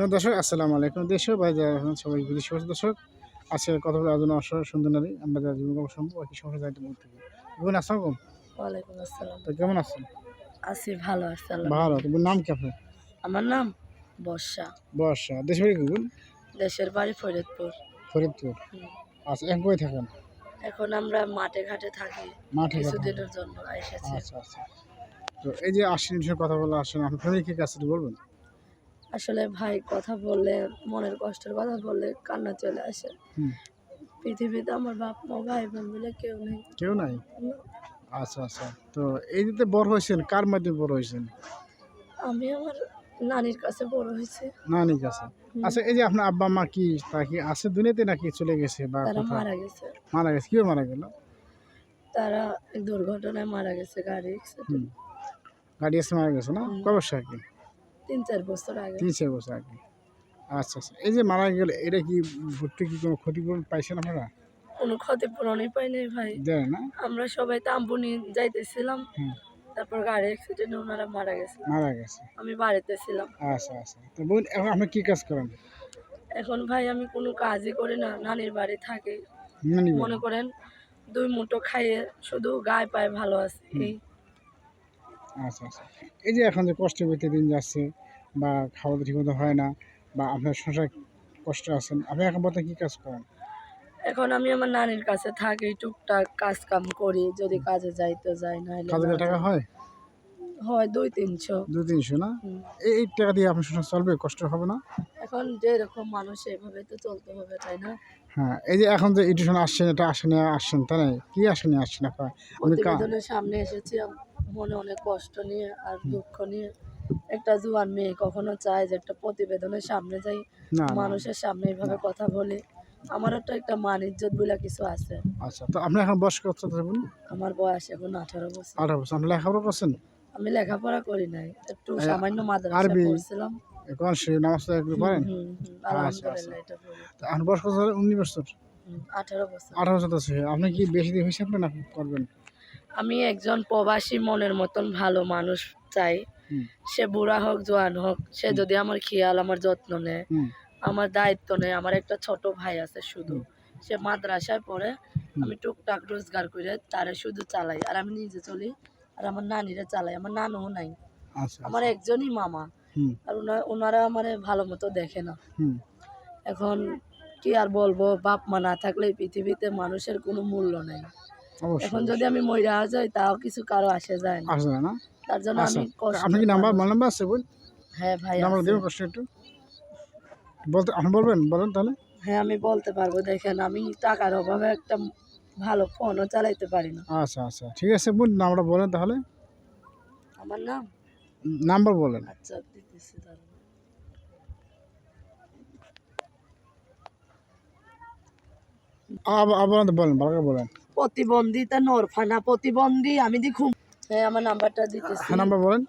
সব দর্শক আসসালামু আলাইকুম দেশ আছেন সবাই বিদেশি দর্শক আজকে কথা বলে আজন্য অসহায় সুন্দর নারী। আমরা যারা জীবন কর্ম সম্ভব একই সমস্যা বলতে হবে বোন আসসালাম ওয়ালাইকুম আসসালাম। তো কেমন আছেন? আছি ভালো আসসালাম ভালো। তো নাম কি আপনার? আমার নাম বর্ষা। বর্ষা। দেশ বাড়ি বোন দেশের বাড়ি ফরিদপুর। ফরিদপুর। আচ্ছা এখন কই থাকেন? এখন আমরা মাঠে ঘাটে থাকি। মাঠে কিছুদিনের জন্য এসেছি। আচ্ছা আচ্ছা। তো এই যে আসেন বিষয়ে কথা বলে আসেন আপনার কি কাছে বলবেন? আসলে ভাই কথা বললে মনের কষ্টের কথা বললে কান্না চলে আসে। পৃথিবীতে আমার বাপ মা ভাই বোন বলে কেউ নেই। কেউ নাই? আচ্ছা আচ্ছা। তো এই যে বড় হয়েছেন কার মাধ্যমে বড় হয়েছেন? আমি আমার নানির কাছে বড় হয়েছি। নানি কাছে? আচ্ছা এই যে আপনার আব্বা মা কি তা কি আছে দুনিয়াতে নাকি চলে গেছে বা তারা মারা গেছে। মারা গেছে কীভাবে মারা গেল? তারা এক দুর্ঘটনায় মারা গেছে গাড়ি গাড়ি এসে মারা গেছে না? বছর আগে? তিন চার বছর আগে। তিন চার বছর আগে। আচ্ছা আচ্ছা। এই যে মারা গেল এটা কি ভর্তি কি কোনো ক্ষতিপূরণ পাইছেন আপনারা? কোনো ক্ষতিপূরণই পাই নাই ভাই। দেয় না? আমরা সবাই তাম্বুনি যাইতেছিলাম। তারপর গাড়ি অ্যাক্সিডেন্টে ওনারা মারা গেছে। মারা গেছে। আমি বাড়িতে ছিলাম। আচ্ছা আচ্ছা। তো বোন এখন আপনি কি কাজ করেন? এখন ভাই আমি কোনো কাজই করি না। নানির বাড়ি থাকি। মনে করেন দুই মুঠো খাইয়ে শুধু গায়ে পায়ে ভালো আছে। এই আচ্ছা আচ্ছা। এই যে এখন যে কষ্টের ভিতরে দিন যাচ্ছে বা খাওয়া দাওয়া ঠিকমতো হয় না বা আপনার সংসার কষ্ট আছেন আপনি এখন বলতে কী কাজ করেন? এখন আমি আমার নানির কাছে থাকি টুকটাক কাজ কাম করি যদি কাজে যাই তো যাই না কাজের টাকা হয়? হয় দুই তিনশো। দু তিনশো না? এই এই টাকা দিয়ে আপনার সংসার চলবে কষ্ট হবে না? এখন যেরকম মানুষ এভাবে তো চলতে হবে তাই না? হ্যাঁ এই যে এখন যে এডিশন আসছেন এটা আসেনি আসছেন তাই না? কি আসেনি আসছেন আপনার আপনি সামনে এসেছি মনে অনেক কষ্ট নিয়ে আর দুঃখ নিয়ে। একটা জুয়ান মেয়ে কখনো চায় যে একটা প্রতিবেদনের সামনে যাই। মানুষের সামনে এইভাবে কথা বলে। আমার তো একটা মান ইজ্জত বলে কিছু আছে। আচ্ছা তো আপনি এখন বয়স কত দেবেন আমার বয়স এখন আঠারো বছর। আঠারো বছর আপনি লেখাপড়া করছেন? আমি লেখাপড়া করি নাই একটু সামান্য মাদ্রাসা? পড়ছিলাম। এখন সে নামাজ এখন বয়স কত উনিশ বছর? আঠারো বছর। আঠারো বছর আছে। আপনি কি বেশি হয়েছে আপনার না করবেন? আমি একজন প্রবাসী মনের মতন ভালো মানুষ চাই। সে বুড়া হোক জোয়ান হোক সে যদি আমার খেয়াল আমার যত্ন নেয় আমার দায়িত্ব নেই আমার একটা ছোট ভাই আছে শুধু সে মাদ্রাসায় পড়ে আমি টুকটাক রোজগার করে তারে শুধু চালাই। আর আমি নিজে চলি আর আমার নানিরা চালাই আমার নানুও নাই। আচ্ছা আমার একজনই মামা। আর ওনা- ওনারা আমার ভালো মতো দেখে না। হুম। এখন কি আর বলব বাপ মা না থাকলে পৃথিবীতে মানুষের কোনো মূল্য নেই। এখন যদি আমি মইরা যাই তাও কিছু কারও আসে যায় না। আসবে না। তার জন্য আমি আপনি কি নাম্বার মোবাইল নাম্বার আছে বল? হ্যাঁ ভাই নাম্বার। দেবেন কষ্ট একটু। বলতে আপনি বলবেন বলেন তাহলে। হ্যাঁ আমি বলতে পারব দেখেন আমি টাকার অভাবে একটা ভালো ফোনও চালাইতে পারি না। আচ্ছা আচ্ছা ঠিক আছে বোন নাম্বারটা বলেন তাহলে। আমার নাম নাম্বার বলেন। আচ্ছা দিতেছি দাঁড়ান। বলেন ভালো করে বলেন প্রতিবন্ধিতা নরফানা প্রতিবন্ধী আমি দেখুন হ্যাঁ আমার নাম্বারটা দিতেছি। হ্যাঁ নাম্বার বলেন।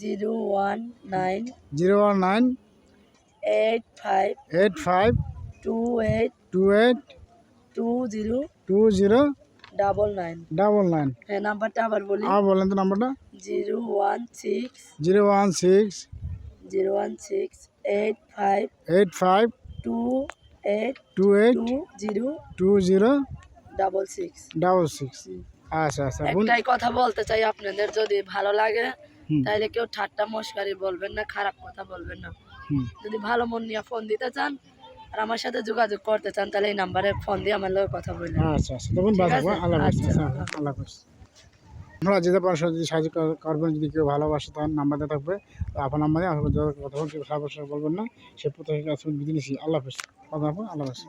Zero one nine zero one nine eight five eight five two eight two eight two zero two zero double nine. Double nine. হ্যাঁ নাম্বারটা আবার বলি। আবার বলেন তো নাম্বারটা। Zero one six zero one six zero one six eight five eight five two eight two eight two zero two zero double six. Double six. আচ্ছা আচ্ছা একটাই কথা বলতে চাই আপনাদের যদি ভালো লাগে তাহলে কেউ ঠাট্টা মস্কারি বলবেন না খারাপ কথা বলবেন না। যদি ভালো মন নিয়ে ফোন দিতে চান আর আমার সাথে যোগাযোগ করতে চান তাহলে এই নাম্বারে ফোন দিয়ে আমার লোক কথা বললেন আচ্ছা আচ্ছা তখন? আল্লাহ আচ্ছা, আচ্ছা, আল্লাহ আমরা যেতে পারেন যদি সাহায্য কর- করবেন যদি কেউ ভালোবাসে তখন নাম্বার দেওয়া থাকবে। তো আপনার নাম্বারে আপনার কথা বলবেন না সে প্রত্যেকের কাছে বিধি নিয়েছি আল্লাহ হাফেজ। আল্লাহ হাফেজ।